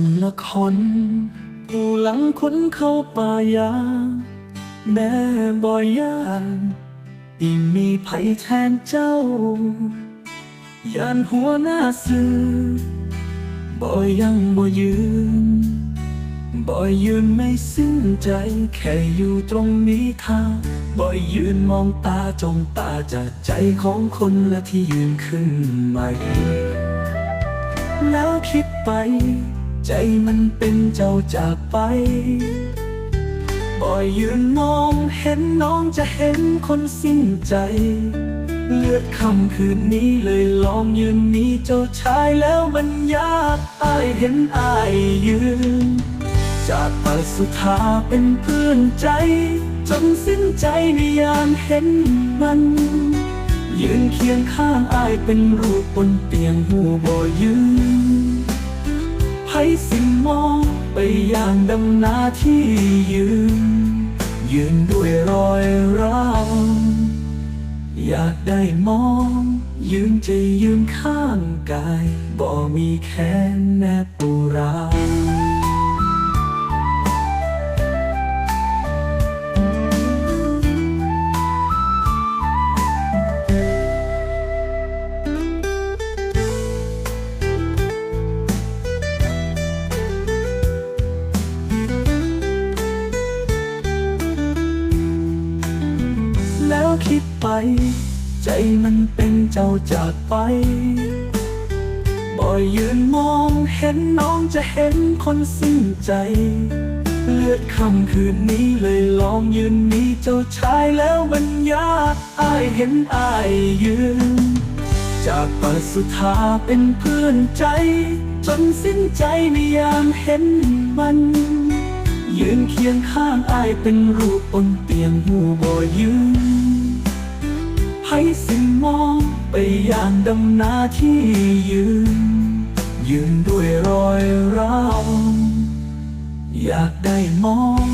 นละคนผู้หลังคนเข้าป่ายา แม่บ่ยยานอีมีไผแทนเจ้า ยานหัวหน้าซื้อบ่ยังบ่ยืน บ่ยืนไม่สิ้นใจ แค่อยู่ตรงนี้ท่าบ่ยืนมองตาจงตาจากใจของคนและที่ยืนขึ้นใหม่ แล้วคิดไป ใจมันเป็นเจ้าจากไป บ่อยยืนมองเห็นน้องจะเห็นคนสิ้นใจ เลือดคำคืนนี้เลยลองยืนนี้เจ้าชายแล้วมันยากอายเห็นอายยืน จากไปสุธาเป็นเพื่อนใจ จนสิ้นใจในยามเห็นมัน ยืนเคียงข้างอายเป็นรูปบนเตียงหูบ่ยืนไผสิมองไปอย่างดำนาที่ยืน ยืนด้วยรอยร้าวอยากได้มอง ยืนจะยืนข้างกาย บ่มีแค่แนบปูรา แล้วคิดไป ใจมันเป็นเจ้าจากไป บ่อยยืนมองเห็นน้องจะเห็นคนสิ้นใจ เลือดคำคืนนี้เลยลองยืนนี้เจ้าชายแล้วมันยากอายเห็นอายยืน จากปัสุธาเป็นเพื่อนใจ จนสิ้นใจในยามเห็นมันยืนเคียงข้างอายเป็นรูปบนเตียงหูบ่ยืน ให้สิมองไปอย่างดำนาที่ยืน ยืนด้วยรอยร้าวอยากได้มอง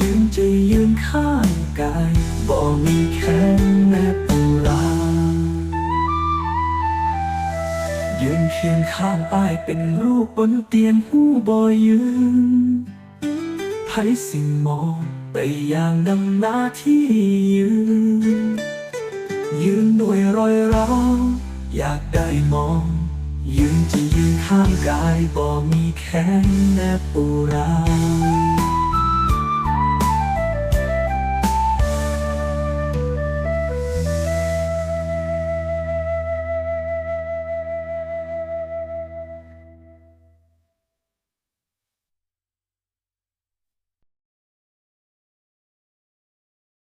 ยืนจะยืนข้างกายบ่มีแค่แม่ปูรายืนเคียงข้างอายเป็นรูปบนเตียงหูบ่ยืนไผสิมองไปอย่างดำหน้าที่ยืน ยืนด้วยรอยร้าวอยากได้มอง ยืนจะยืนข้างกายบ่มีแขนแนบปูรา